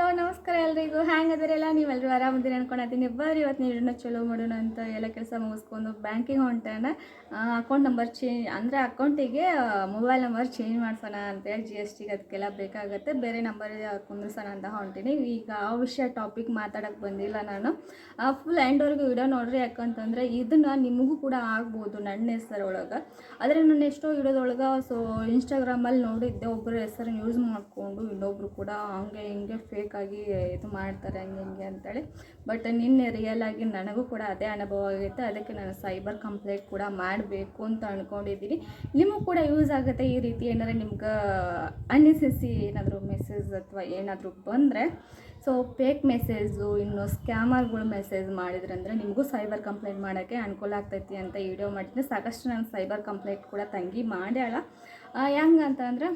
a ನಮಸ್ಕಾರ ಎಲ್ರಿಗೂ. ಹ್ಯಾಂಗ್ ಅದರೆಲ್ಲ ನೀವೆಲ್ಲರೂ ಆರಾಮದಿರಿ ಅನ್ಕೊಂಡಿದ್ದೀನಿ ಬರ್ರಿ ಇವತ್ತು ನೀಡೋಣ ಚಲೋ ಮಾಡೋಣ ಅಂತ ಎಲ್ಲ ಕೆಲಸ ಮುಗಿಸ್ಕೊಂಡು ಬ್ಯಾಂಕಿಗೆ ಹೊಂಟಾನ. ಅಕೌಂಟ್ ನಂಬರ್ ಚೇಂಜ್ ಅಂದರೆ ಅಕೌಂಟಿಗೆ ಮೊಬೈಲ್ ನಂಬರ್ ಚೇಂಜ್ ಮಾಡ್ಸೋಣ ಅಂತೇಳಿ ಜಿ ಎಸ್ ಟಿಗೆ ಅದಕ್ಕೆಲ್ಲ ಬೇಕಾಗುತ್ತೆ. ಬೇರೆ ನಂಬರ್ ಕುಂದಿಸೋಣ ಅಂತ ಹೊಂಟೀನಿ. ಈಗ ಆ ವಿಷಯ ಟಾಪಿಕ್ ಮಾತಾಡೋಕ್ಕೆ ಬಂದಿಲ್ಲ ನಾನು. ಫುಲ್ ಎಂಡ್ವರೆಗೂ ವಿಡಿಯೋ ನೋಡ್ರಿ ಯಾಕಂತಂದರೆ ಇದನ್ನು ನಿಮಗೂ ಕೂಡ ಆಗ್ಬೋದು ನನ್ನ ಹೆಸರೊಳಗೆ. ಆದರೆ ನಾನು ಎಷ್ಟೋ ವಿಡಿಯೋದೊಳಗೆ ಸೊ ಇನ್ಸ್ಟಾಗ್ರಾಮಲ್ಲಿ ನೋಡಿದ್ದೆ. ಒಬ್ಬರ ಹೆಸರನ್ನು ಯೂಸ್ ಮಾಡಿಕೊಂಡು ಇನ್ನೊಬ್ರು ಕೂಡ ಹಂಗೆ ಹಿಂಗೆ ಫೇಕ್ ಆಗಿ ಇದು ಮಾಡ್ತಾರೆ ಹಂಗೆ ಹಿಂಗೆ ಅಂತೇಳಿ. ಬಟ್ ನಿನ್ನೆ ರಿಯಲ್ ಆಗಿ ನನಗೂ ಕೂಡ ಅದೇ ಅನುಭವ ಆಗೈತೆ ಅದಕ್ಕೆ ನಾನು ಸೈಬರ್ ಕಂಪ್ಲೇಂಟ್ ಕೂಡ ಮಾಡಬೇಕು ಅಂತ ಅಂದ್ಕೊಂಡಿದ್ದೀನಿ ನಿಮಗೂ ಕೂಡ ಯೂಸ್ ಆಗುತ್ತೆ ಈ ರೀತಿ ಏನಾದ್ರು ನಿಮ್ಗೆ ಅನಿಸಿಸಿ ಏನಾದರೂ ಮೆಸೇಜ್ ಅಥವಾ ಏನಾದರೂ ಬಂದರೆ. ಸೊ ಫೇಕ್ ಮೆಸೇಜು ಇನ್ನು ಸ್ಕ್ಯಾಮರ್ಗಳು ಮೆಸೇಜ್ ಮಾಡಿದ್ರೆ ಅಂದ್ರೆ ನಿಮಗೂ ಸೈಬರ್ ಕಂಪ್ಲೇಂಟ್ ಮಾಡೋಕ್ಕೆ ಅನುಕೂಲ ಆಗ್ತೈತಿ ಅಂತ ವಿಡಿಯೋ ಮಾಡಿದ್ದೆ ಸಾಕಷ್ಟು ನಾನು ಸೈಬರ್ ಕಂಪ್ಲೇಂಟ್ ಕೂಡ ತಂಗಿ ಮಾಡ್ಯಾಳ. ಹೆಂಗಂತ ಅಂದ್ರೆ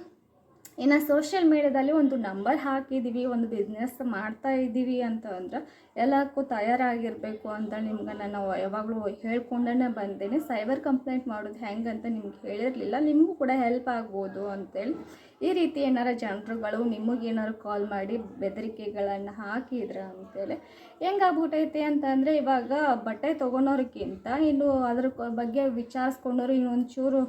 ಇನ್ನು ಸೋಷಿಯಲ್ ಮೀಡ್ಯಾದಲ್ಲಿ ಒಂದು ನಂಬರ್ ಹಾಕಿದ್ದೀವಿ ಒಂದು ಬಿಸ್ನೆಸ್ ಮಾಡ್ತಾ ಇದ್ದೀವಿ ಅಂತ ಅಂದ್ರೆ ಎಲ್ಲಕ್ಕೂ ತಯಾರಾಗಿರಬೇಕು ಅಂತ ನಿಮ್ಗೆ ನಾನು ಯಾವಾಗಲೂ ಹೇಳ್ಕೊಂಡೇ ಬಂದೇನೆ. ಸೈಬರ್ ಕಂಪ್ಲೇಂಟ್ ಮಾಡೋದು ಹೆಂಗೆ ಅಂತ ನಿಮ್ಗೆ ಹೇಳಿರಲಿಲ್ಲ, ನಿಮಗೂ ಕೂಡ ಹೆಲ್ಪ್ ಆಗ್ಬೋದು ಅಂತೇಳಿ. ಈ ರೀತಿ ಏನಾರ ಜನರುಗಳು ನಿಮಗೇನಾರು ಕಾಲ್ ಮಾಡಿ ಬೆದರಿಕೆಗಳನ್ನು ಹಾಕಿದ್ರೆ ಅಂತೇಳಿ. ಹೆಂಗಾಗ್ಬಿಟ್ಟೈತೆ ಅಂತಂದರೆ ಇವಾಗ ಬಟ್ಟೆ ತೊಗೊಳೋರ್ಗಿಂತ ಇನ್ನು ಅದ್ರ ಬಗ್ಗೆ ವಿಚಾರಿಸ್ಕೊಂಡವ್ರು ಇನ್ನೊಂಚೂರು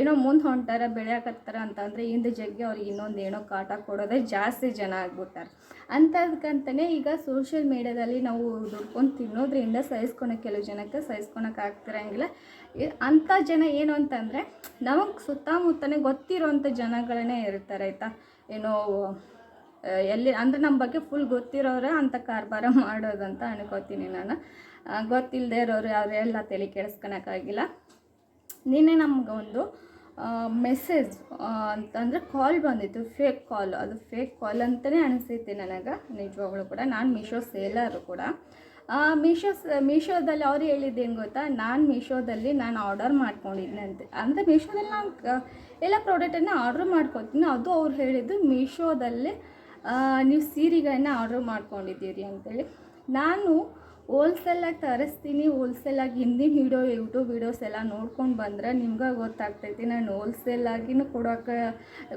ಏನೋ ಮುಂದೆ ಹೊಂಟಾರ, ಬೆಳೆಯಕತ್ತಾರ ಅಂತಂದರೆ ಹಿಂದೆ ಜಗ್ಗಿ ಅವ್ರಿಗೆ ಇನ್ನೊಂದು ಏನೋ ಕಾಟ ಕೊಡೋದೇ ಜಾಸ್ತಿ ಜನ ಆಗ್ಬಿಟ್ಟಾರೆ. ಅಂಥದ್ಕಂತಲೇ ಈಗ ಸೋಷಿಯಲ್ ಮೀಡ್ಯಾದಲ್ಲಿ ನಾವು ದುಡ್ಕೊಂಡು ತಿನ್ನೋದ್ರಿಂದ ಸಹಿಸ್ಕೊಳೋ ಕೆಲವು ಜನಕ್ಕೆ ಸಹಿಸ್ಕೊಳಕ್ಕೆ ಆಗ್ತಿರಂಗಿಲ್ಲ ಅಂಥ ಜನ ಏನು ಅಂತಂದರೆ ನಮಗೆ ಸುತ್ತಮುತ್ತನೇ ಗೊತ್ತಿರೋವಂಥ ಜನಗಳನ್ನೇ ಇರ್ತಾರೆ ಆಯಿತಾ. ಏನೋ ಎಲ್ಲಿ, ಅಂದರೆ ನಮ್ಮ ಬಗ್ಗೆ ಫುಲ್ ಗೊತ್ತಿರೋರೆ ಅಂಥ ಕಾರ್ಬಾರ ಮಾಡೋದಂತ ಅನ್ಕೋತೀನಿ ನಾನು. ಗೊತ್ತಿಲ್ಲದೆ ಇರೋರು ಎಲ್ಲ ತಲೆ ಕೆಡಿಸ್ಕೊಳಕ್ಕಾಗಿಲ್ಲ ನಿನ್ನೆ ನಮ್ಗೆ ಒಂದು ಮೆಸೇಜ್ ಅಂತಂದರೆ ಕಾಲ್ ಬಂದಿತ್ತು ಫೇಕ್ ಕಾಲ್ ಅದು ಫೇಕ್ ಕಾಲ್ ಅಂತಲೇ ಅನಿಸೈತೆ ನನಗೆ, ನಿಜವಾಗ್ಲೂ ಕೂಡ. ನಾನು ಮೀಶೋ ಸೇಲರು ಕೂಡ. ಮೀಶೋ ಮೀಶೋದಲ್ಲಿ ಅವ್ರು ಹೇಳಿದ್ದೇನು ಗೊತ್ತಾ? ನಾನು ಮೀಶೋದಲ್ಲಿ ನಾನು ಆರ್ಡರ್ ಮಾಡ್ಕೊಂಡಿದ್ದಂತೆ ಅಂದರೆ ಮೀಶೋದಲ್ಲಿ ನಾನು ಎಲ್ಲ ಪ್ರಾಡಕ್ಟನ್ನು ಆರ್ಡ್ರ್ ಮಾಡ್ಕೊತೀನಿ. ಅದು ಅವ್ರು ಹೇಳಿದ್ದು ಮೀಶೋದಲ್ಲೇ ನೀವು ಸೀರೆಗಳನ್ನ ಆರ್ಡ್ರ್ ಮಾಡ್ಕೊಂಡಿದ್ದೀರಿ ಅಂತೇಳಿ. ನಾನು ಹೋಲ್ಸೇಲಾಗಿ ತರಿಸ್ತೀನಿ ಹೋಲ್ಸೇಲಾಗಿ ಹಿಂದಿನ ವೀಡಿಯೋ, ಯೂಟ್ಯೂಬ್ ವೀಡಿಯೋಸ್ ಎಲ್ಲ ನೋಡ್ಕೊಂಡು ಬಂದರೆ ನಿಮ್ಗೆ ಗೊತ್ತಾಗ್ತೈತಿ. ನಾನು ಹೋಲ್ಸೇಲಾಗಿನೂ ಕೊಡೋಕೆ,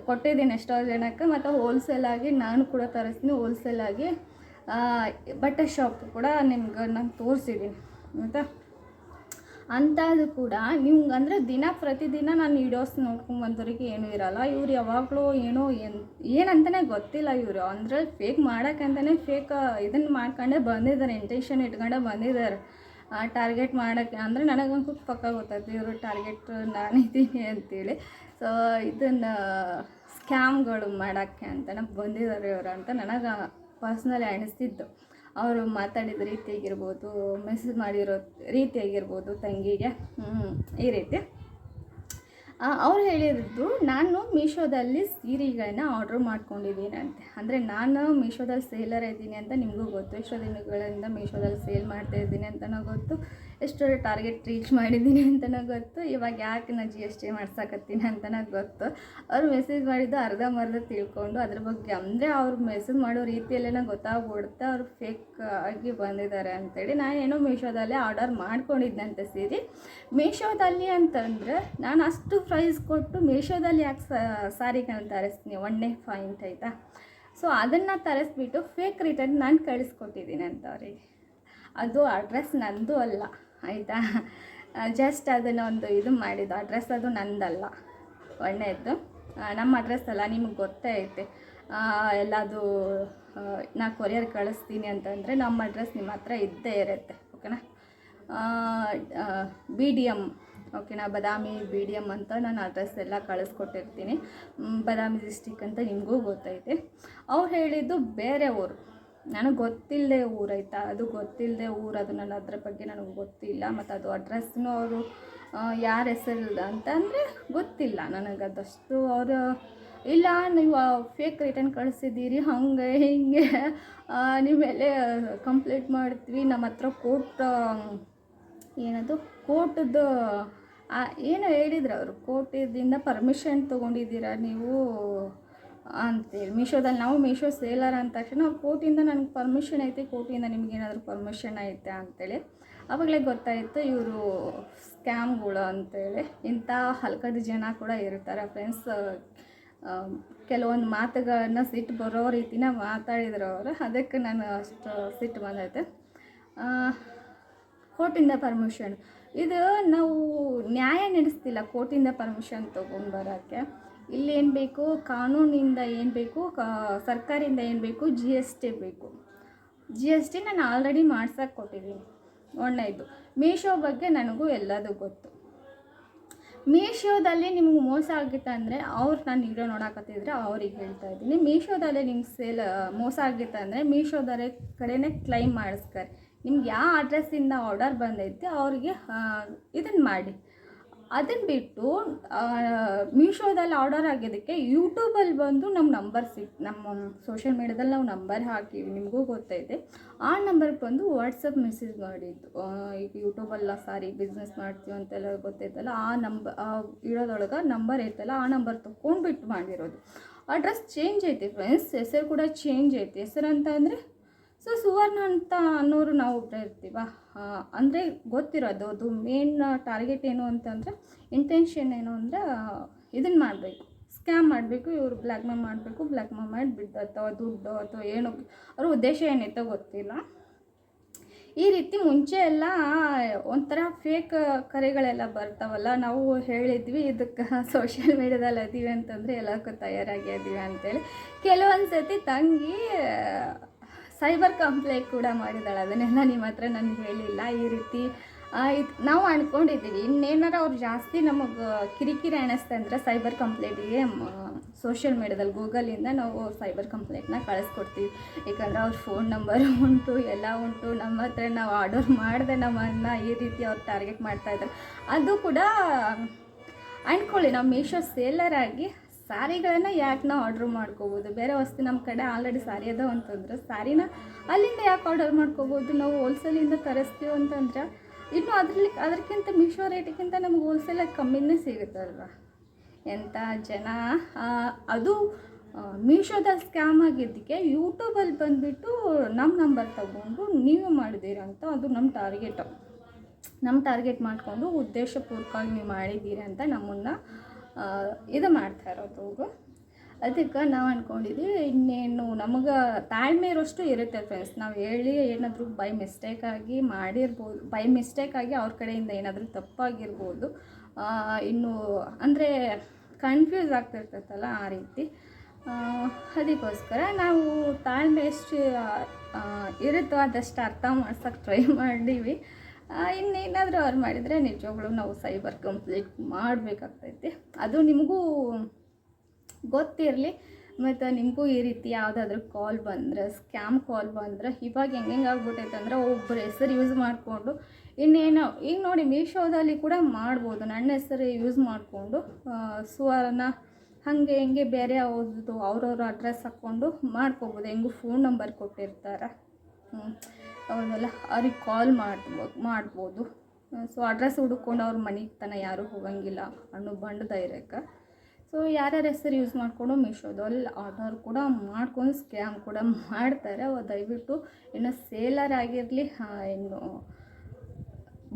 ಕೊಟ್ಟಿದ್ದೀನಿ ಎಷ್ಟೋ ಜನಕ್ಕೆ, ಮತ್ತು ಹೋಲ್ಸೇಲಾಗಿ ನಾನು ಕೂಡ ತರಿಸ್ತೀನಿ ಹೋಲ್ಸೇಲಾಗಿ ಬಟ್ಟೆ ಶಾಪ್ ಕೂಡ ನಿಮ್ಗೆ ನಾನು ತೋರಿಸಿದ್ದೀನಿ ಆಯಿತಾ? ಅಂಥದ್ದು ಕೂಡ ನೀವು ಅಂದರೆ ದಿನ ಪ್ರತಿದಿನ ನಾನು ವೀಡಿಯೋಸ್ ನೋಡ್ಕೊಂಬಂದವ್ರಿಗೆ ಏನೂ ಇರಲ್ಲ. ಇವ್ರು ಯಾವಾಗಲೂ ಏನೋ ಏನು ಏನಂತಲೇ ಗೊತ್ತಿಲ್ಲ ಇವರು. ಅಂದರೆ ಫೇಕ್ ಮಾಡೋಕ್ಕಂತಲೇ ಫೇಕ್ ಇದನ್ನು ಮಾಡ್ಕೊಂಡೇ ಬಂದಿದ್ದಾರೆ ಇಂಟೆನ್ಷನ್ ಇಟ್ಕೊಂಡೇ ಬಂದಿದ್ದಾರೆ. ಟಾರ್ಗೆಟ್ ಮಾಡೋಕ್ಕೆ, ಅಂದರೆ ನನಗಂತೂ ಪಕ್ಕ ಗೊತ್ತಾಯ್ತು ಇವರು ಟಾರ್ಗೆಟ್ ನಾನಿದ್ದೀನಿ ಅಂತೇಳಿ. ಸೊ ಇದನ್ನು ಸ್ಕ್ಯಾಮ್ಗಳು ಮಾಡೋಕ್ಕೆ ಅಂತಲೇ ಬಂದಿದ್ದಾರೆ ಇವರು ಅಂತ ನನಗೆ ಪರ್ಸ್ನಲಿ ಅನಿಸ್ತಿದ್ದು ಅವರು ಮಾತಾಡಿದ ರೀತಿಯಾಗಿರ್ಬೋದು ಮೆಸೇಜ್ ಮಾಡಿರೋ ರೀತಿಯಾಗಿರ್ಬೋದು ತಂಗಿಗೆ. ಈ ರೀತಿ. ಅವ್ರು ಹೇಳಿದ್ದು, ನಾನು ಮೀಶೋದಲ್ಲಿ ಸೀರೆಗಳನ್ನ ಆರ್ಡ್ರ್ ಮಾಡ್ಕೊಂಡಿದ್ದೀನಿ ಅಂತ ಅಂದರೆ ನಾನು ಮೀಶೋದಲ್ಲಿ ಸೇಲರ್ ಇದ್ದೀನಿ ಅಂತ ನಿಮಗೂ ಗೊತ್ತು. ಎಷ್ಟೋ ದಿನಗಳಿಂದ ಮೀಶೋದಲ್ಲಿ ಸೇಲ್ ಮಾಡ್ತಾ ಇದ್ದೀನಿ ಅಂತಲೂ ಗೊತ್ತು. ಎಷ್ಟೋ ಟಾರ್ಗೆಟ್ ರೀಚ್ ಮಾಡಿದ್ದೀನಿ ಅಂತಲೂ ಗೊತ್ತು. ಇವಾಗ ಯಾಕೆ ನಾನು ಜಿ ಎಸ್ ಟಿ ಮಾಡ್ಸಕತ್ತೀನಿ ಅಂತಲೂ ಗೊತ್ತು. ಅವ್ರು ಮೆಸೇಜ್ ಮಾಡಿದ್ದು ಅರ್ಧಂಬರ್ಧ ತಿಳ್ಕೊಂಡು ಅದ್ರ ಬಗ್ಗೆ ಅಂದರೆ ಅವ್ರು ಮೆಸೇಜ್ ಮಾಡೋ ರೀತಿಯಲ್ಲೇನೋ ಗೊತ್ತಾಗ್ಬಿಡುತ್ತೆ. ಅವ್ರು ಫೇಕ್ ಆಗಿ ಬಂದಿದ್ದಾರೆ ಅಂತೇಳಿ ನಾನೇನೋ ಮೀಶೋದಲ್ಲೇ ಆರ್ಡರ್ ಮಾಡ್ಕೊಂಡಿದ್ದಂತೆ ಸೀರೆ. ಮೀಶೋದಲ್ಲಿ ಅಂತಂದರೆ ನಾನು ಅಷ್ಟು ಪ್ರೈಸ್ ಕೊಟ್ಟು ಮೀಶೋದಲ್ಲಿ ಯಾಕೆ ಸಾರಿಗಳನ್ನ ತರಿಸ್ತೀನಿ ಒಂದನೇ ಪಾಯಿಂಟ್ ಆಯಿತಾ? ಸೊ ಅದನ್ನು ತರಿಸ್ಬಿಟ್ಟು ಫೇಕ್ ರಿಟರ್ನ್ ನಾನು ಕಳಿಸ್ಕೊಟ್ಟಿದ್ದೀನಿ ಅಂತ ಅವರಿಗೆ ಅದು ಅಡ್ರೆಸ್ ನಂದು ಅಲ್ಲ, ಆಯಿತಾ? ಜಸ್ಟ್ ಅದನ್ನು ಒಂದು ಇದು ಮಾಡಿದ್ದು ಅಡ್ರೆಸ್ ಅದು ನಂದಲ್ಲ ಒಳ್ಳೆಯದು ನಮ್ಮ ಅಡ್ರೆಸ್ ಅಲ್ಲ, ನಿಮಗೆ ಗೊತ್ತೇ ಐತೆ. ಎಲ್ಲದು ನಾ ಕೊರಿಯರ್ ಕಳಿಸ್ತೀನಿ ಅಂತಂದರೆ ನಮ್ಮ ಅಡ್ರೆಸ್ ನಿಮ್ಮ ಹತ್ರ ಇದ್ದೇ ಇರುತ್ತೆ ಓಕೆನಾ ಬಿ ಡಿ ಎಂ ಓಕೆನಾ? ಬದಾಮಿ ಬಿ ಡಿ ಎಂ ಅಂತ ನಾನು ಅಡ್ರೆಸ್ ಎಲ್ಲ ಕಳಿಸ್ಕೊಟ್ಟಿರ್ತೀನಿ. ಬದಾಮಿ ಡಿಸ್ಟಿಕ್ ಅಂತ ನಿಮಗೂ ಗೊತ್ತೈತೆ. ಅವ್ರು ಹೇಳಿದ್ದು ಬೇರೆ ಊರು. ನನಗೆ ಗೊತ್ತಿಲ್ಲದೆ ಊರೈತಾ ಅದು ಗೊತ್ತಿಲ್ಲದೆ ಊರು, ಅದು ನನ್ನ ಅದ್ರ ಬಗ್ಗೆ ನನಗೆ ಗೊತ್ತಿಲ್ಲ. ಮತ್ತು ಅದು ಅಡ್ರೆಸ್ನು ಅವರು ಯಾರ ಹೆಸರು ಅಂತ ಅಂದರೆ ಗೊತ್ತಿಲ್ಲ. ನನಗೆ ಅದಷ್ಟು ಅವರು, ಇಲ್ಲ, ನೀವು ಫೇಕ್ ರಿಟರ್ನ್ ಕಳಿಸಿದ್ದೀರಿ, ಹಂಗೆ, ಹಿಂಗೆ ಮೇಲೆ ಕಂಪ್ಲೇಂಟ್ ಮಾಡ್ತೀವಿ. ನಮ್ಮ ಹತ್ರ ಕೋರ್ಟ್ ಏನದು? ಕೋರ್ಟದ್ದು ಏನೋ ಹೇಳಿದ್ರು ಅವರು ಕೋಟಿದಿಂದ ಪರ್ಮಿಷನ್ ತೊಗೊಂಡಿದ್ದೀರಾ ನೀವು ಅಂತೇಳಿ. ಮೀಶೋದಲ್ಲಿ ನಾವು ಮೀಶೋ ಸೇಲರ್ ಅಂದ ತಕ್ಷಣ ಅವ್ರು ಕೋರ್ಟಿಂದ ನನಗೆ ಪರ್ಮಿಷನ್ ಐತೆ, ಕೋಟಿಯಿಂದ ನಿಮಗೇನಾದರೂ ಪರ್ಮಿಷನ್ ಐತೆ ಅಂತೇಳಿ. ಅವಾಗಲೇ ಗೊತ್ತಾಯಿತು ಇವರು ಸ್ಕ್ಯಾಮ್ಗಳು ಅಂತೇಳಿ. ಇಂಥ ಹಲ್ಕದ ಜನ ಕೂಡ ಇರ್ತಾರೆ ಫ್ರೆಂಡ್ಸ್ ಕೆಲವೊಂದು ಮಾತುಗಳನ್ನ ಸಿಟ್ಟು ಬರೋ ರೀತಿನ ಮಾತಾಡಿದ್ರು ಅವರು. ಅದಕ್ಕೆ ನಾನು ಅಷ್ಟು ಸಿಟ್ಟು ಬಂದೈತೆ. ಕೋರ್ಟಿಂದ ಪರ್ಮಿಷನ್ ಇದು ನಾವು ನ್ಯಾಯ ನಡೆಸ್ತಿಲ್ಲ, ಕೋರ್ಟಿಂದ ಪರ್ಮಿಷನ್ ಇಲ್ಲಿ ಏನು ಬೇಕು, ಕಾನೂನಿಂದ ಏನು ಬೇಕು ಸರ್ಕಾರಿಂದ ಏನು ಬೇಕು ಜಿ ಎಸ್ ಟಿ ಬೇಕು. ಜಿ ಎಸ್ ಟಿ ನಾನು ಆಲ್ರೆಡಿ ಮಾಡ್ಸಕ್ಕೆ ಕೊಟ್ಟಿದ್ದೀನಿ ಒಳ್ಳೆಯದು ಮೀಶೋ ಬಗ್ಗೆ ನನಗೂ ಎಲ್ಲದೂ ಗೊತ್ತು. ಮೀಶೋದಲ್ಲಿ ನಿಮ್ಗೆ ಮೋಸ ಆಗಿತ್ತು ಅಂದರೆ ಅವ್ರು ನಾನು ವಿಡಿಯೋ ನೋಡಾಕತ್ತಿದ್ರೆ ಅವ್ರಿಗೆ ಹೇಳ್ತಾ ಇದ್ದೀನಿ. ಮೀಶೋದಲ್ಲಿ ನಿಮ್ಗೆ ಸೇಲ್ ಮೋಸ ಆಗಿತ್ತು ಅಂದರೆ ಮೀಶೋದಲ್ಲೇ ಕಡೆನೇ ಕ್ಲೈಮ್ ಮಾಡಿಸ್ತಾರೆ ನಿಮ್ಗೆ ಯಾವ ಅಡ್ರೆಸ್ಸಿಂದ ಆರ್ಡರ್ ಬಂದೈತೆ ಅವರಿಗೆ ಇದನ್ನು ಮಾಡಿ. ಅದನ್ನು ಬಿಟ್ಟು ಮೀಶೋದಲ್ಲಿ ಆರ್ಡರ್ ಆಗಿದ್ದಕ್ಕೆ ಯೂಟ್ಯೂಬಲ್ಲಿ ಬಂದು ನಮ್ಮ ನಂಬರ್ ಸಿಕ್ ನಮ್ಮ ಸೋಷಿಯಲ್ ಮೀಡ್ಯಾದಲ್ಲಿ ನಾವು ನಂಬರ್ ಹಾಕಿವಿ ನಿಮಗೂ ಗೊತ್ತೈತೆ. ಆ ನಂಬರ್ಗೆ ಬಂದು ವಾಟ್ಸಪ್ ಮೆಸೇಜ್ ಮಾಡಿದ್ದು. ಈಗ ಯೂಟ್ಯೂಬಲ್ಲ ಸಾರಿ ಬಿಸ್ನೆಸ್ ಮಾಡ್ತೀವಿ ಅಂತೆಲ್ಲ ಗೊತ್ತೈತಲ್ಲ, ಆ ನಂಬ ಆ ಇಡೋದೊಳಗೆ ನಂಬರ್ ಐತಲ್ಲ ಆ ನಂಬರ್ ತೊಗೊಂಡ್ಬಿಟ್ಟು ಮಾಡಿರೋದು. ಅಡ್ರೆಸ್ ಚೇಂಜ್ ಐತೆ ಫ್ರೆಂಡ್ಸ್ ಹೆಸರು ಕೂಡ ಚೇಂಜ್ ಐತೆ. ಹೆಸರು ಅಂತ ಅಂದರೆ ಸೊ ಸುವರ್ಣ ಅಂತ ಅನ್ನೋರು ನಾವು ಒಬ್ಬರೇ ಇರ್ತೀವ. ಅಂದರೆ ಗೊತ್ತಿರೋದು ಅದು ಮೇನ್ ಟಾರ್ಗೆಟ್ ಏನು ಅಂತಂದರೆ ಇಂಟೆನ್ಷನ್ ಏನು ಅಂದರೆ ಇದನ್ನು ಮಾಡಬೇಕು. ಸ್ಕ್ಯಾಮ್ ಮಾಡಬೇಕು, ಇವರು ಬ್ಲ್ಯಾಕ್ ಮೇಲ್ ಮಾಡಬೇಕು ಬ್ಲ್ಯಾಕ್ ಮೇಲ್ ಮಾಡಿ ಬಿದ್ದು ಅಥವಾ ದುಡ್ಡು ಅಥವಾ ಏನು ಅವ್ರ ಉದ್ದೇಶ ಏನೈತೋ ಗೊತ್ತಿಲ್ಲ. ಈ ರೀತಿ ಮುಂಚೆ ಎಲ್ಲ ಒಂಥರ ಫೇಕ್ ಕರೆಗಳೆಲ್ಲ ಬರ್ತಾವಲ್ಲ, ನಾವು ಹೇಳಿದ್ವಿ, ಇದಕ್ಕೆ ಸೋಷಿಯಲ್ ಮೀಡ್ಯಾದಲ್ಲಿ ಅದೀವಿ ಅಂತಂದರೆ ಎಲ್ಲಕ್ಕೂ ತಯಾರಾಗಿ ಅದೀವಿ ಅಂತೇಳಿ. ಕೆಲವೊಂದು ಸತಿ ತಂಗಿ ಸೈಬರ್ ಕಂಪ್ಲೇಂಟ್ ಕೂಡ ಮಾಡಿದ್ದಾಳೆ ಅದನ್ನೆಲ್ಲ ನಿಮ್ಮ ಹತ್ರ ನಾನು ಹೇಳಿಲ್ಲ. ಈ ರೀತಿ ಇದು ನಾವು ಅಂದ್ಕೊಂಡಿದ್ದೀವಿ ಇನ್ನೇನಾರ ಅವ್ರು ಜಾಸ್ತಿ ನಮಗೆ ಕಿರಿಕಿರಿ ಅನ್ನಿಸ್ತಂದ್ರೆ ಸೈಬರ್ ಕಂಪ್ಲೇಂಟಿಗೆ ಸೋಷಿಯಲ್ ಮೀಡ್ಯಾದಲ್ಲಿ, ಗೂಗಲಿಂದ ನಾವು ಸೈಬರ್ ಕಂಪ್ಲೇಂಟ್ನ ಕಳಿಸ್ಕೊಡ್ತೀವಿ. ಯಾಕಂದರೆ ಅವ್ರ ಫೋನ್ ನಂಬರ್ ಉಂಟು, ಎಲ್ಲ ಉಂಟು. ನಮ್ಮ ಹತ್ರ ನಾವು ಆರ್ಡರ್ ಮಾಡಿದೆ ನಮ್ಮನ್ನು ಈ ರೀತಿ ಅವ್ರು ಟಾರ್ಗೆಟ್ ಮಾಡ್ತಾಯಿದ್ದಾರೆ ಅದು ಕೂಡ ಅಂದ್ಕೊಳ್ಳಿ ನಾವು ಮೀಶೋ ಸೇಲರ್ ಆಗಿ ಸ್ಯಾರಿಗಳನ್ನ ಯಾಕೆ ನಾವು ಆರ್ಡ್ರ್ ಮಾಡ್ಕೋಬೋದು? ಬೇರೆ ವಸ್ತು ನಮ್ಮ ಕಡೆ ಆಲ್ರೆಡಿ ಸ್ಯಾರಿ ಅದಾವ ಅಂತಂದ್ರೆ ಸ್ಯಾರಿನ ಅಲ್ಲಿಂದ ಯಾಕೆ ಆರ್ಡರ್ ಮಾಡ್ಕೋಬೋದು? ನಾವು ಹೋಲ್ಸೇಲಿಂದ ತರಿಸ್ತೀವಿ ಅಂತಂದ್ರೆ ಇನ್ನು ಅದ್ರಲ್ಲಿ ಅದಕ್ಕಿಂತ ಮೀಶೋ ರೇಟಿಗಿಂತ ನಮ್ಗೆ ಹೋಲ್ಸೇಲಾಗಿ ಕಮ್ಮಿನೇ ಸಿಗುತ್ತಲ್ವ? ಎಂಥ ಜನ? ಅದು ಮೀಶೋದಲ್ಲಿ ಸ್ಕ್ಯಾಮ್ ಆಗಿದ್ದಕ್ಕೆ ಯೂಟ್ಯೂಬಲ್ಲಿ ಬಂದುಬಿಟ್ಟು ನಮ್ಮ ನಂಬರ್ ತಗೊಂಡು ನೀವು ಮಾಡಿದ್ದೀರಂತ ಅದು ನಮ್ಮ ಟಾರ್ಗೆಟು. ನಮ್ಮ ಟಾರ್ಗೆಟ್ ಮಾಡಿಕೊಂಡು ಉದ್ದೇಶಪೂರ್ವಕವಾಗಿ ನೀವು ಮಾಡಿದ್ದೀರಿ ಅಂತ ನಮ್ಮನ್ನು ಇದು ಮಾಡ್ತಾ ಇರೋದು ಅದಕ್ಕೆ ನಾವು ಅಂದ್ಕೊಂಡಿದ್ವಿ ಇನ್ನೇನು ನಮಗೆ ತಾಳ್ಮೆ ಇರೋಷ್ಟು ಇರುತ್ತೆ ಫ್ರೆಂಡ್ಸ್ ನಾವು ಹೇಳಿ ಏನಾದರೂ ಬೈ ಮಿಸ್ಟೇಕಾಗಿ ಮಾಡಿರ್ಬೋದು ಬೈ ಮಿಸ್ಟೇಕಾಗಿ ಅವ್ರ ಕಡೆಯಿಂದ ಏನಾದರೂ ತಪ್ಪಾಗಿರ್ಬೋದು ಇನ್ನು ಅಂದರೆ ಕನ್ಫ್ಯೂಸ್ ಆಗ್ತಿರ್ತೈತಲ್ಲ ಆ ರೀತಿ. ಅದಕ್ಕೋಸ್ಕರ ನಾವು ತಾಳ್ಮೆ ಎಷ್ಟು ಇರುತ್ತೋ ಅದಷ್ಟು ಅರ್ಥ ಮಾಡ್ಸೋಕ್ಕೆ ಟ್ರೈ ಮಾಡೀವಿ ಇನ್ನೇನಾದರೂ ಅವ್ರು ಮಾಡಿದರೆ ನಿಜವಾಗ್ಲೂ ನಾವು ಸೈಬರ್ ಕಂಪ್ಲೀಟ್ ಮಾಡಬೇಕಾಗ್ತೈತಿ. ಅದು ನಿಮಗೂ ಗೊತ್ತಿರಲಿ, ಮತ್ತು ನಿಮಗೂ ಈ ರೀತಿ ಯಾವುದಾದ್ರೂ ಕಾಲ್ ಬಂದರೆ, ಸ್ಕ್ಯಾಮ್ ಕಾಲ್ ಬಂದರೆ, ಇವಾಗ ಹೆಂಗೆ ಆಗ್ಬಿಟ್ಟೈತೆ ಅಂದರೆ ಒಬ್ಬರ ಹೆಸರು ಯೂಸ್ ಮಾಡಿಕೊಂಡು, ಇನ್ನೇನೋ, ಈಗ ನೋಡಿ ಮೀಶೋದಲ್ಲಿ ಕೂಡ ಮಾಡ್ಬೋದು. ನನ್ನ ಹೆಸರು ಯೂಸ್ ಮಾಡಿಕೊಂಡು ಸುವರ್ಣ, ಹಾಗೆ ಹೆಂಗೆ ಬೇರೆ ಅವ್ರದ್ದು ಅವ್ರವ್ರ ಅಡ್ರೆಸ್ ಹಾಕ್ಕೊಂಡು ಮಾಡ್ಕೋಬೋದು. ಹೆಂಗೂ ಫೋನ್ ನಂಬರ್ ಕೊಟ್ಟಿರ್ತಾರೆ. ಅವನ್ನೆಲ್ಲ ಅವ್ರಿಗೆ ಕಾಲ್ ಮಾಡ್ಬೋ, ಮಾಡ್ಬೋದು. ಸೊ ಅಡ್ರೆಸ್ ಹುಡುಕೊಂಡು ಅವ್ರ ಮನೆಗೆ ತನ ಯಾರೂ ಹೋಗಂಗಿಲ್ಲ ಅನ್ನೋ ಬಂಡ ಧೈರ್ಯಕ್ಕೆ. ಸೊ ಯಾರ್ಯಾರ ಹೆಸರು ಯೂಸ್ ಮಾಡಿಕೊಂಡು ಮೀಶೋದಲ್ಲಿ ಆರ್ಡರ್ ಕೂಡ ಮಾಡ್ಕೊಂಡು ಸ್ಕ್ಯಾಮ್ ಕೂಡ ಮಾಡ್ತಾರೆ. ಅವ್ರು ದಯವಿಟ್ಟು ಇನ್ನು ಸೇಲರ್ ಆಗಿರಲಿ ಇನ್ನು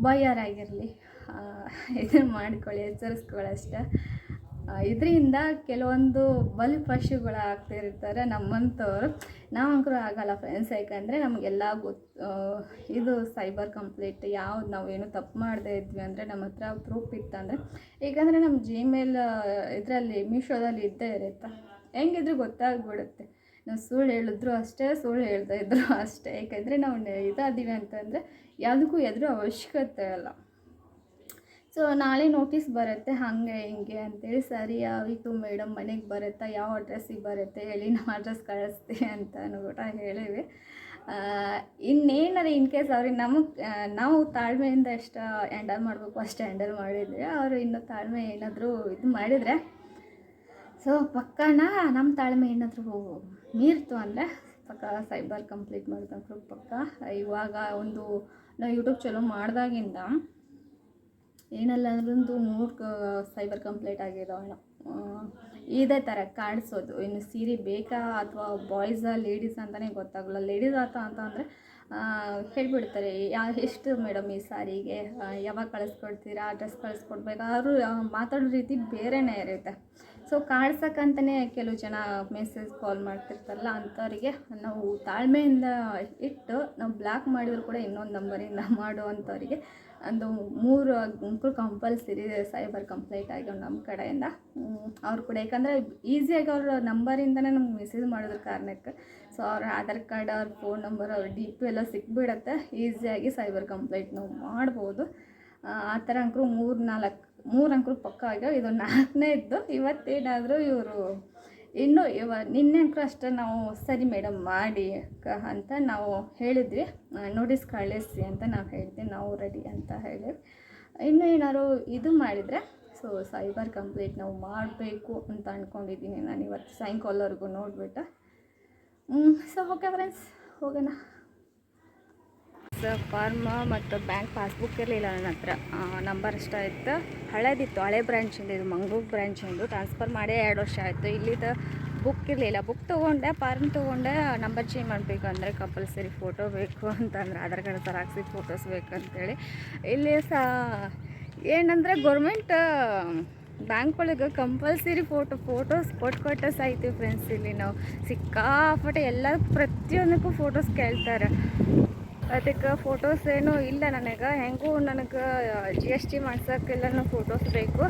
ಬಯರ್ ಆಗಿರಲಿ ಇದನ್ನು ಮಾಡ್ಕೊಳ್ಳಿ ಎಚ್ಚರಿಸ್ಕೊಳ್ಳೋಷ್ಟೇ ಇದರಿಂದ ಕೆಲವೊಂದು ಬಲ್ ಪಶುಗಳು ಆಗ್ತಿರ್ತಾರೆ ನಮ್ಮಂಥವ್ರು ನಾವಂಕರು ಆಗಲ್ಲ ಫ್ರೆಂಡ್ಸ್ ಯಾಕಂದರೆ ನಮಗೆಲ್ಲ ಗೊತ್ತು ಇದು ಸೈಬರ್ ಕಂಪ್ಲೀಟ್ ಯಾವ್ದು ನಾವು ಏನು ತಪ್ಪು ಮಾಡದೇ ಇದ್ವಿ ಅಂದರೆ ನಮ್ಮ ಹತ್ರ ಪ್ರೂಫ್ ಇತ್ತಂದರೆ ಏಕೆಂದರೆ ನಮ್ಮ ಜಿಮೇಲ್ ಇದರಲ್ಲಿ ಮೀಶೋದಲ್ಲಿ ಇದ್ದೇ ಇರುತ್ತೆ. ಹೆಂಗಿದ್ರು ಗೊತ್ತಾಗ್ಬಿಡುತ್ತೆ. ನಾವು ಸುಳ್ಳು ಹೇಳಿದ್ರು ಅಷ್ಟೇ, ಸುಳ್ಳು ಹೇಳ್ತಾ ಇದ್ರು ಅಷ್ಟೇ. ಏಕೆಂದರೆ ನಾವು ಇದಾದೀವಿ ಅಂತಂದರೆ ಯಾವುದಕ್ಕೂ ಎದುರು ಅವಶ್ಯಕತೆ ಇಲ್ಲ. ಸೊ ನಾಳೆ ನೋಟಿಸ್ ಬರುತ್ತೆ, ಹಾಗೆ ಹಿಂಗೆ ಅಂತೇಳಿ ಸರಿ ಆಯಿತು ಮೇಡಮ್ ಮನೆಗೆ ಬರುತ್ತಾ, ಯಾವ ಅಡ್ರೆಸ್ಸಿಗೆ ಬರುತ್ತೆ, ಹೇಳಿ ನಮ್ಮ ಅಡ್ರೆಸ್ ಕಳಿಸ್ತೀವಿ ಅಂತ ಅನ್ಬಿಟ್ಟು ಹೇಳಿವಿ ಇನ್ನೇನಾದ್ರೆ ಇನ್ ಕೇಸ್ ಅವ್ರಿಗೆ ನಮಗೆ ನಾವು ತಾಳ್ಮೆಯಿಂದ ಎಷ್ಟು ಹ್ಯಾಂಡಲ್ ಮಾಡಬೇಕು, ಅಷ್ಟು ಹ್ಯಾಂಡಲ್ ಮಾಡಿದ್ವಿ ಅವರು ಇನ್ನೂ ತಾಳ್ಮೆ ಏನಾದರೂ ಇದು ಮಾಡಿದರೆ. ಸೊ ಪಕ್ಕನ ನಮ್ಮ ತಾಳ್ಮೆ ಏನಾದರೂ ಮೀರ್ತು ಅಂದರೆ, ಪಕ್ಕ ಸೈಬರ್ ಕಂಪ್ಲೀಟ್ ಮಾಡ್ಕೊಂಡ್ರು ಪಕ್ಕ. ಇವಾಗ ಒಂದು, ನಾವು ಯೂಟ್ಯೂಬ್ ಚಲೋ ಮಾಡಿದಾಗಿಂದ ಏನಲ್ಲ ಅಂದ್ರೂ ಮೂರು ಸೈಬರ್ ಕಂಪ್ಲೇಂಟ್ ಆಗಿರೋಣ ಇದೇ ಥರ ಕಾಣಿಸೋದು. ಇನ್ನು ಸೀರೆ ಬೇಕಾ ಅಥವಾ ಬಾಯ್ಸಾ ಲೇಡೀಸ್ ಅಂತಲೇ ಗೊತ್ತಾಗಲ್ಲ. ಲೇಡೀಸ್ ಆತ ಅಂತ ಅಂದರೆ ಹೇಳ್ಬಿಡ್ತಾರೆ, ಯಾ, ಎಷ್ಟು ಮೇಡಮ್ ಈ ಸಾರಿಗೆ? ಯಾವಾಗ ಕಳಿಸ್ಕೊಡ್ತೀರಾ? ಡ್ರೆಸ್ ಕಳಿಸ್ಕೊಡ್ಬೇಕಾ? ಅವರು ಮಾತಾಡೋ ರೀತಿ ಬೇರೆನೇ ಇರುತ್ತೆ. ಸೊ ಕಾಡ್ಸಕ್ಕಂತಲೇ ಕೆಲವು ಜನ ಮೆಸೇಜ್ ಕಾಲ್ ಮಾಡ್ತಿರ್ತಾರಲ್ಲ, ಅಂಥವ್ರಿಗೆ ನಾವು ತಾಳ್ಮೆಯಿಂದ ಇಟ್ಟು, ನಾವು ಬ್ಲಾಕ್ ಮಾಡಿದ್ರು ಕೂಡ ಇನ್ನೊಂದು ನಂಬರಿಂದ ಮಾಡುವಂಥವ್ರಿಗೆ ಒಂದು ಮೂರು ಅಂಕರು ಕಂಪಲ್ಸರಿ ಸೈಬರ್ ಕಂಪ್ಲೇಂಟ್ ಆಗ್ಯಾವ ನಮ್ಮ ಕಡೆಯಿಂದ. ಅವ್ರು ಕೂಡ ಯಾಕಂದರೆ ಈಸಿಯಾಗಿ ಅವ್ರ ನಂಬರಿಂದನೇ ನಮ್ಗೆ ಮೆಸೇಜ್ ಮಾಡೋದ್ರ ಕಾರಣಕ್ಕೆ. ಸೊ ಅವ್ರ ಆಧಾರ್ ಕಾರ್ಡ್, ಅವ್ರ ಫೋನ್ ನಂಬರ್ ಅವ್ರ ಡಿ ಪಿ ಎಲ್ಲ ಸಿಕ್ಬಿಡತ್ತೆ. ಈಸಿಯಾಗಿ ಸೈಬರ್ ಕಂಪ್ಲೇಂಟ್ ನಾವು ಮಾಡ್ಬೋದು. ಆ ಥರ ಅಂಕರು ಮೂರು ನಾಲ್ಕು, ಮೂರು ಅಂಕರು ಪಕ್ಕ ಆಗ್ಯಾವ. ಇದು ನಾಲ್ಕನೇ ಇದ್ದು. ಇವತ್ತೇನಾದರೂ ಇವರು ಇನ್ನೂ ಇವ ನಿನ್ನೆ ಅಷ್ಟೇ ನಾವು, ಸರಿ ಮೇಡಮ್, ಮಾಡಿ ಕ ಅಂತ ನಾವು ಹೇಳಿದ್ವಿ. ನೋಟಿಸ್ ಕಳಿಸಿ ಅಂತ ನಾವು ಹೇಳಿದ್ವಿ. ನಾವು ರೆಡಿ ಅಂತ ಹೇಳಿ. ಇನ್ನು ಏನಾದ್ರು ಇದು ಮಾಡಿದರೆ ಸೊ ಸೈಬರ್ ಕಂಪ್ಲೀಟ್ ನಾವು ಮಾಡಬೇಕು ಅಂತ ಅಂದ್ಕೊಂಡಿದ್ದೀನಿ ನಾನು ಇವತ್ತು ಸಾಯಂಕಾಲವರೆಗೂ ನೋಡಿಬಿಟ್ಟು. ಸೊ ಓಕೆ ಫ್ರೆಂಡ್ಸ್ ಹೋಗೋಣ. ಫಾರ್ಮ್ ಮತ್ತು ಬ್ಯಾಂಕ್ ಪಾಸ್ಬುಕ್ ಇರಲಿಲ್ಲ ನನ್ನ ಹತ್ರ. ನಂಬರ್ ಅಷ್ಟೇ ಇತ್ತು ಹಳೇದಿತ್ತು, ಹಳೆ ಬ್ರ್ಯಾಂಚಿಂದು ಇದು ಮಂಗ್ಳೂರು ಬ್ರ್ಯಾಂಚಿಂದು ಟ್ರಾನ್ಸ್ಫರ್ ಮಾಡಿ ಎರಡು ವರ್ಷ ಆಯಿತು. ಇಲ್ಲಿದ್ದು ಬುಕ್ ಇರಲಿಲ್ಲ. ಬುಕ್ ತೊಗೊಂಡೆ ಫಾರ್ಮ್ ತೊಗೊಂಡೆ ನಂಬರ್ ಚೇಂಜ್ ಮಾಡಬೇಕು ಅಂದರೆ ಕಂಪಲ್ಸರಿ ಫೋಟೋ ಬೇಕು ಅಂತಂದ್ರೆ ಆಧಾರ್ ಕಾರ್ಡ್ ಜೆರಾಕ್ಸಿ ಫೋಟೋಸ್ ಬೇಕು ಅಂತೇಳಿ ಇಲ್ಲಿ ಸಹ ಏನಂದರೆ ಗೌರ್ಮೆಂಟ್ ಬ್ಯಾಂಕ್ ಒಳಗೆ ಕಂಪಲ್ಸರಿ ಫೋಟೋ ಫೋಟೋಸ್ ಕೊಟ್ಟು ಕೊಟ್ಟ ಸಾಯ್ತೀವಿ ಫ್ರೆಂಡ್ಸ್ ಇಲ್ಲಿ ನಾವು. ಸಿಕ್ಕಾಪಟ್ಟೆ ಎಲ್ಲ ಪ್ರತಿಯೊಂದಕ್ಕೂ ಫೋಟೋಸ್ ಕೇಳ್ತಾರೆ. ಅದಕ್ಕೆ ಫೋಟೋಸ್ ಏನೂ ಇಲ್ಲ ನನಗೆ. ಹೆಂಗೂ ನನಗೆ ಜಿ ಎಸ್ ಟಿ ಮಾಡ್ಸೋಕ್ಕೆಲ್ಲನೂ ಫೋಟೋಸ್ ಬೇಕು.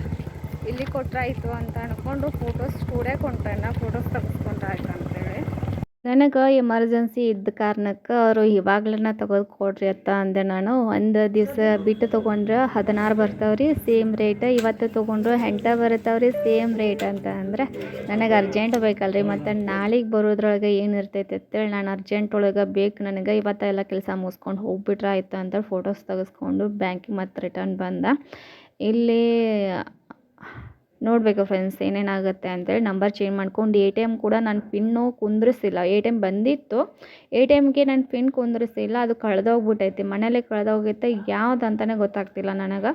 ಇಲ್ಲಿ ಕೊಟ್ರಾಯ್ತು ಅಂತ ಅಂದ್ಕೊಂಡು ಫೋಟೋಸ್ ಸ್ಟೂಡಿಯೋಗೆ ನಾ ಫೋಟೋಸ್ ತೆಗೆಸ್ಕೊಂಡ್ರಾಯ್ತು ಅಂತೇಳಿ ನನಗೆ ಎಮರ್ಜೆನ್ಸಿ ಇದ್ದ ಕಾರಣಕ್ಕೆ ಅವರು ಇವಾಗ್ಲೇ ತೆಗೆದು ಕೊಡ್ರಿ ಅಂತ ಅಂದೆ ನಾನು. ಒಂದು ದಿವಸ ಬಿಟ್ಟು ತೊಗೊಂಡ್ರೆ ಹದಿನಾರು ಬರ್ತಾವ್ರಿ, ಸೇಮ್ ರೇಟ್ ಇವತ್ತು ತೊಗೊಂಡ್ರೆ ಎಂಟು ರೀ ಸೇಮ್ ರೇಟ್ ಅಂತ ಅಂದರೆ ನನಗೆ ಅರ್ಜೆಂಟ್ ಬೇಕಲ್ರಿ. ಮತ್ತು ನಾಳೆಗೆ ಬರೋದ್ರೊಳಗೆ ಏನು ಇರ್ತೈತೆ ಅಂತೇಳಿ ನಾನು ಅರ್ಜೆಂಟ್ ಒಳಗೆ ಬೇಕು ನನಗೆ. ಇವತ್ತೆಲ್ಲ ಕೆಲಸ ಮುಗಿಸ್ಕೊಂಡು ಹೋಗ್ಬಿಟ್ರೆ ಆಯಿತು ಅಂತ ಫೋಟೋಸ್ ತೆಗೆಸ್ಕೊಂಡು ಬ್ಯಾಂಕಿಗೆ ಮತ್ತೆ ರಿಟರ್ನ್ ಬಂದ. ಇಲ್ಲಿ ನೋಡಬೇಕು ಫ್ರೆಂಡ್ಸ್ ಏನೇನಾಗುತ್ತೆ ಅಂತೇಳಿ ನಂಬರ್ ಚೇಂಜ್ ಮಾಡ್ಕೊಂಡು ಎ ಟಿ ಎಂ ಕೂಡ ನಾನು ಪಿನ್ನು ಕುಂದ್ರಿಸಿಲ್ಲ. ಎ ಟಿ ಎಂ ಬಂದಿತ್ತು. ಎ ಟಿ ಎಮ್ಗೆ ನಾನು ಪಿನ್ ಕುಂದ್ರಿಸಿಲ್ಲ. ಅದು ಕಳೆದೋಗ್ಬಿಟ್ಟೈತಿ ಮನೇಲೆ ಕಳೆದೋಗೈತೆ. ಯಾವ್ದು ಅಂತಲೇ ಗೊತ್ತಾಗ್ತಿಲ್ಲ ನನಗೆ.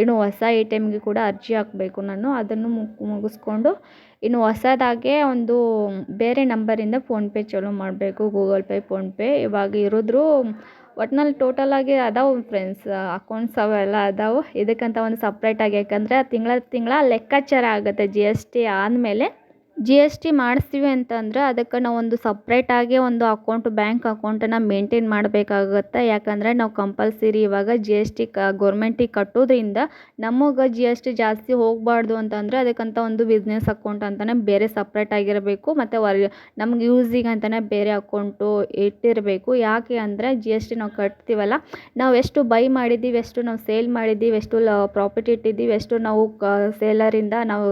ಇನ್ನು ಹೊಸ ಎ ಟಿ ಎಮ್ಗೆ ಕೂಡ ಅರ್ಜಿ ಹಾಕಬೇಕು ನಾನು. ಅದನ್ನು ಮುಗ್ ಮುಗಿಸ್ಕೊಂಡು ಇನ್ನು ಹೊಸದಾಗೆ ಒಂದು ಬೇರೆ ನಂಬರಿಂದ ಫೋನ್ಪೇ ಚಾಲೂ ಮಾಡಬೇಕು. ಗೂಗಲ್ ಪೇ ಫೋನ್ಪೇ ಇವಾಗ ಇರೋದ್ರು ಒಟ್ನಲ್ಲಿ ಟೋಟಲಾಗಿ ಅದಾವೆ ಫ್ರೆಂಡ್ಸ್ ಅಕೌಂಟ್ಸ್ ಅವೆಲ್ಲ ಅದಾವೆ. ಇದಕ್ಕಂತ ಒಂದು ಸಪ್ರೇಟಾಗಿ ಯಾಕಂದರೆ ತಿಂಗಳ ತಿಂಗಳ ಲೆಕ್ಕಾಚಾರ ಆಗುತ್ತೆ ಜಿ ಎಸ್ ಟಿ ಆದಮೇಲೆ. ಜಿ ಎಸ್ ಟಿ ಮಾಡಿಸ್ತೀವಿ ಅಂತಂದ್ರೆ ಅದಕ್ಕೆ ನಾವು ಒಂದು ಸಪ್ರೇಟಾಗೇ ಒಂದು ಅಕೌಂಟ್ ಬ್ಯಾಂಕ್ ಅಕೌಂಟನ್ನು ಮೇಂಟೈನ್ ಮಾಡಬೇಕಾಗುತ್ತೆ. ಯಾಕಂದರೆ ನಾವು ಕಂಪಲ್ಸರಿ ಇವಾಗ ಜಿ ಎಸ್ ಟಿ ಕ ಗೌರ್ಮೆಂಟಿಗೆ ಕಟ್ಟೋದ್ರಿಂದ ನಮಗೆ ಜಿ ಎಸ್ ಟಿ ಜಾಸ್ತಿ ಹೋಗಬಾರ್ದು ಅಂತಂದರೆ ಅದಕ್ಕಂತ ಒಂದು ಬಿಸ್ನೆಸ್ ಅಕೌಂಟ್ ಅಂತಲೇ ಬೇರೆ ಸಪ್ರೇಟ್ ಆಗಿರಬೇಕು. ಮತ್ತು ವರ್, ನಮ್ಗೆ ಯೂಸಿಗೆ ಅಂತಲೇ ಬೇರೆ ಅಕೌಂಟು ಇಟ್ಟಿರಬೇಕು. ಯಾಕೆ ಅಂದರೆ ಜಿ ಎಸ್ ಟಿ ನಾವು ಕಟ್ತೀವಲ್ಲ, ನಾವು ಎಷ್ಟು ಬೈ ಮಾಡಿದ್ದೀವಿ, ಎಷ್ಟು ನಾವು ಸೇಲ್ ಮಾಡಿದ್ದೀವಿ, ಎಷ್ಟು ಲ ಪ್ರಾಫಿಟ್ ಇಟ್ಟಿದ್ದೀವಿ, ಎಷ್ಟು ನಾವು ಕ ಸೇಲರಿಂದ ನಾವು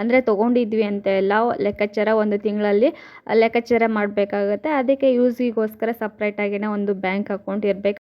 ಅಂದರೆ ತೊಗೊಂಡಿದ್ವಿ ಅಂತ ಎಲ್ಲ ಲೆಕ್ಕಾಚಾರ ಒಂದು ತಿಂಗಳಲ್ಲಿ ಲೆಕ್ಕಾಚಾರ ಮಾಡಬೇಕಾಗುತ್ತೆ. ಅದಕ್ಕೆ ಯೂಸಿಗೋಸ್ಕರ ಸಪ್ರೇಟಾಗಿನೇ ಒಂದು ಬ್ಯಾಂಕ್ ಅಕೌಂಟ್ ಇರಬೇಕು